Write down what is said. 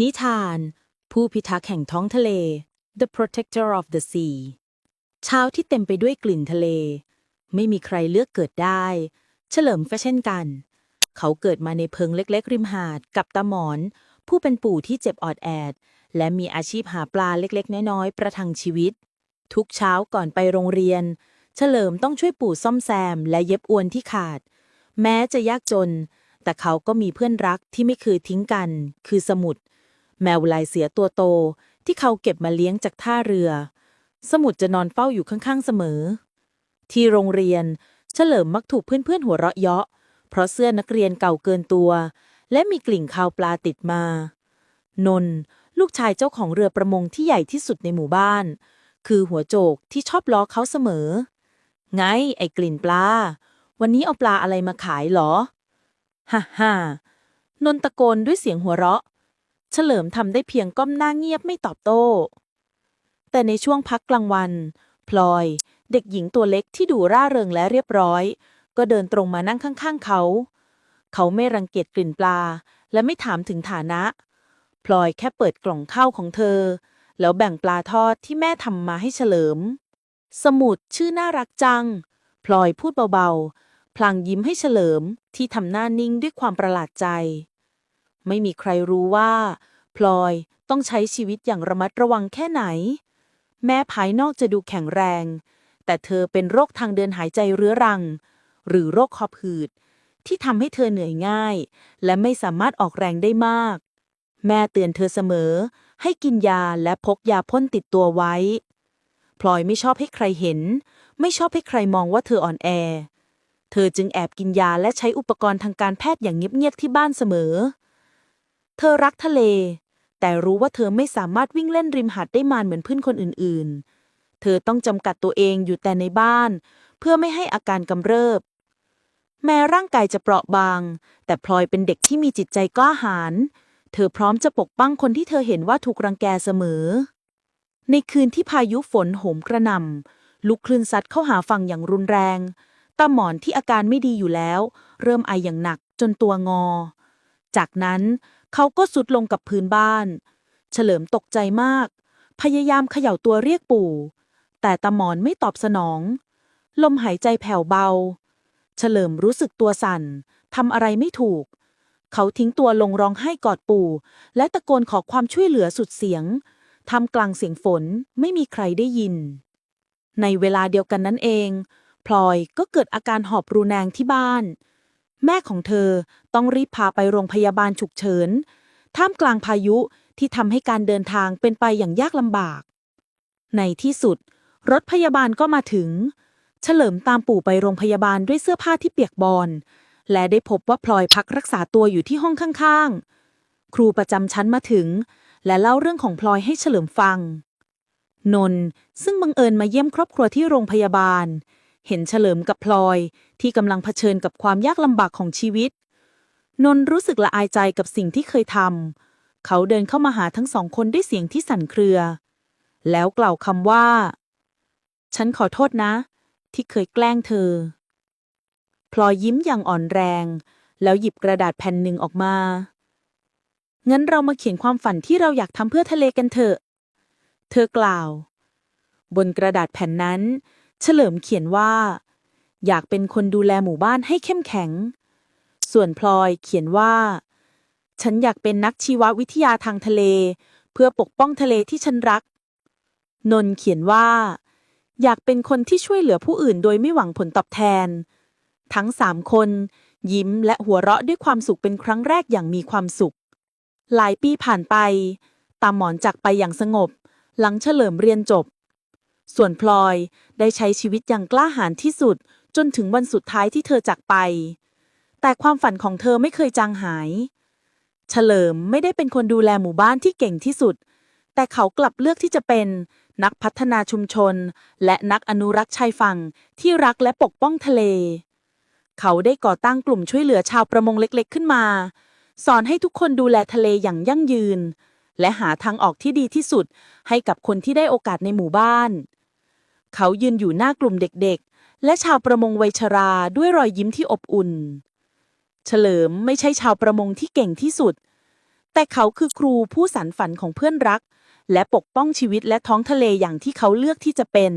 นิทาน ผู้พิทักษ์แห่งท้องทะเล The Protector of the Sea เช้าที่เต็มไปด้วยกลิ่นทะเล ไม่มีใครเลือกเกิดได้ เฉลิมก็เช่นกัน เขาเกิดมาในเพิงเล็กๆ ริมหาดกับตาหมอน ผู้เป็นปู่ที่เจ็บออดแอด และมีอาชีพหาปลาเล็กๆ น้อยๆ ประทังชีวิต ทุกเช้าก่อนไปโรงเรียน เฉลิมต้องช่วยปู่ซ่อมแซม และเย็บอวนที่ขาด แม้จะยากจน แต่เขาก็มีเพื่อนรักที่ไม่เคยทิ้งกัน คือสมุทร แมวลายเสียตัวโต ที่เขาเก็บมาเลี้ยงจากท่าเรือ สมุทรจะนอนเฝ้าอยู่ข้างๆเสมอ ที่โรงเรียนเฉลิมมักถูกเพื่อนๆหัวเราะเยาะ เพราะเสื้อนักเรียนเก่าเกินตัว และมีกลิ่นคาวปลาติดมา นนลูกชายเจ้าของเรือประมงที่ใหญ่ที่สุดในหมู่บ้าน คือหัวโจกที่ชอบล้อเขาเสมอ ไงไอ้กลิ่นปลา วันนี้เอาปลาอะไรมาขายเหรอ ฮ่าฮ่านนตะโกนด้วยเสียงหัวเราะ เฉลิมทำได้เพียงก้มหน้าเงียบไม่ตอบโต้ แต่ในช่วงพักกลางวัน พลอย เด็กหญิงตัวเล็กที่ดูร่าเริงและเรียบร้อย ก็เดินตรงมานั่งข้างๆเขา เขาไม่รังเกียจกลิ่นปลา และไม่ถามถึงฐานะ พลอยแค่เปิดกล่องข้าวของเธอ แล้วแบ่งปลาทอดที่แม่ทำมาให้เฉลิม สมุดชื่อน่ารักจัง พลอยพูดเบาๆ พลางยิ้มให้เฉลิมที่ทำหน้านิ่งด้วยความประหลาดใจ ไม่มีใครรู้ว่า พลอยต้องใช้ชีวิตอย่างระมัดระวังแค่ไหน แม้ภายนอกจะดูแข็งแรง แต่เธอเป็นโรคทางเดินหายใจเรื้อรัง หรือโรคคอผืดที่ทำให้เธอเหนื่อยง่าย และไม่สามารถออกแรงได้มาก แม่เตือนเธอเสมอ ให้กินยาและพกยาพ่นติดตัวไว้ พลอยไม่ชอบให้ใครเห็น ไม่ชอบให้ใครมองว่าเธออ่อนแอ เธอจึงแอบกินยาและใช้อุปกรณ์ทางการแพทย์อย่างเงียบๆที่บ้านเสมอ เธอรักทะเล แต่รู้ว่าเธอไม่สามารถวิ่งเล่นริมหาดได้มานเหมือนเพื่อนคนอื่นๆ เธอต้องจำกัดตัวเองอยู่แต่ในบ้าน เพื่อไม่ให้อาการกำเริบ แม้ร่างกายจะเปราะบาง แต่พลอยเป็นเด็กที่มีจิตใจกล้าหาญเธอพร้อมจะปกป้องคนที่เธอเห็นว่าถูกรังแกเสมอ ในคืนที่พายุฝนโหมกระหน่ำลุกคลื่นซัดเข้าหาฝั่งอย่างรุนแรงตาหมอนที่อาการไม่ดีอยู่แล้ว เริ่มไออย่างหนักจนตัวงอ จากนั้น เขาก็สุดลงกับพื้นบ้าน เฉลิมตกใจมาก พยายามเขย่าตัวเรียกปู่ แต่ตาหมอนไม่ตอบสนอง ลมหายใจแผ่วเบา เฉลิมรู้สึกตัวสั่นทำอะไรไม่ถูก เขาทิ้งตัวลงร้องไห้กอดปู่ และตะโกนขอความช่วยเหลือสุดเสียงทำกลางเสียงฝนไม่มีใครได้ยิน ในเวลาเดียวกันนั้นเอง พลอยก็เกิดอาการหอบรูแนงที่บ้าน แม่ของเธอต้องรีบพาไปโรงพยาบาลฉุกเฉิน ท่ามกลางพายุที่ทำให้การเดินทางเป็นไปอย่างยากลำบาก ในที่สุด รถพยาบาลก็มาถึง เฉลิมตามปู่ไปโรงพยาบาลด้วยเสื้อผ้าที่เปียกบอนและได้พบว่าพลอยพักรักษาตัวอยู่ที่ห้องข้างๆ ครูประจำชั้นมาถึง และเล่าเรื่องของพลอยให้เฉลิมฟัง นนท์ซึ่งบังเอิญมาเยี่ยมครอบครัวที่โรงพยาบาล เห็นเฉลิมกับพลอย ที่กำลังเผชิญกับความยากลำบากของชีวิต นนรู้สึกละอายใจกับสิ่งที่เคยทำเขาเดินเข้ามาหาทั้งสองคนด้วยเสียงที่สั่นเครือ แล้วกล่าวคำว่า ฉันขอโทษนะ ที่เคยแกล้งเธอ พลอยยิ้มอย่างอ่อนแรง แล้วหยิบกระดาษแผ่นหนึ่งออกมางั้นเรามาเขียนความฝันที่เราอยากทำเพื่อทะเลกันเถอะ เธอกล่าว บนกระดาษแผ่นนั้น เฉลิมเขียนว่า อยากเป็นคนดูแลหมู่บ้านให้เข้มแข็ง ส่วนพลอยเขียนว่า ฉันอยากเป็นนักชีววิทยาทางทะเล เพื่อปกป้องทะเลที่ฉันรัก นนท์เขียนว่า อยากเป็นคนที่ช่วยเหลือผู้อื่นโดยไม่หวังผลตอบแทน ทั้งสามคน ยิ้มและหัวเราะด้วยความสุขเป็นครั้งแรกอย่างมีความสุข หลายปีผ่านไป ตามหมอนจากไปอย่างสงบ หลังเฉลิมเรียนจบ ส่วนพลอยได้ใช้ชีวิตอย่างกล้าหาญที่สุด จนถึงวันสุดท้ายที่เธอจากไป แต่ความฝันของเธอไม่เคยจางหาย เฉลิมไม่ได้เป็นคนดูแลหมู่บ้านที่เก่งที่สุด แต่เขากลับเลือกที่จะเป็นนักพัฒนาชุมชน และนักอนุรักษ์ชายฝั่งที่รักและปกป้องทะเล เขาได้ก่อตั้งกลุ่มช่วยเหลือชาวประมงเล็กๆ ขึ้นมา สอนให้ทุกคนดูแลทะเลอย่างยั่งยืน และหาทางออกที่ดีที่สุดให้กับคนที่ได้โอกาสในหมู่บ้าน เขายืนอยู่หน้ากลุ่มเด็กๆ และชาวประมงวัยชราด้วยรอยยิ้มที่อบอุ่น เฉลิมไม่ใช่ชาวประมงที่เก่งที่สุด แต่เขาคือครูผู้สานฝันของเพื่อนรัก และปกป้องชีวิตและท้องทะเลอย่างที่เขาเลือกที่จะเป็น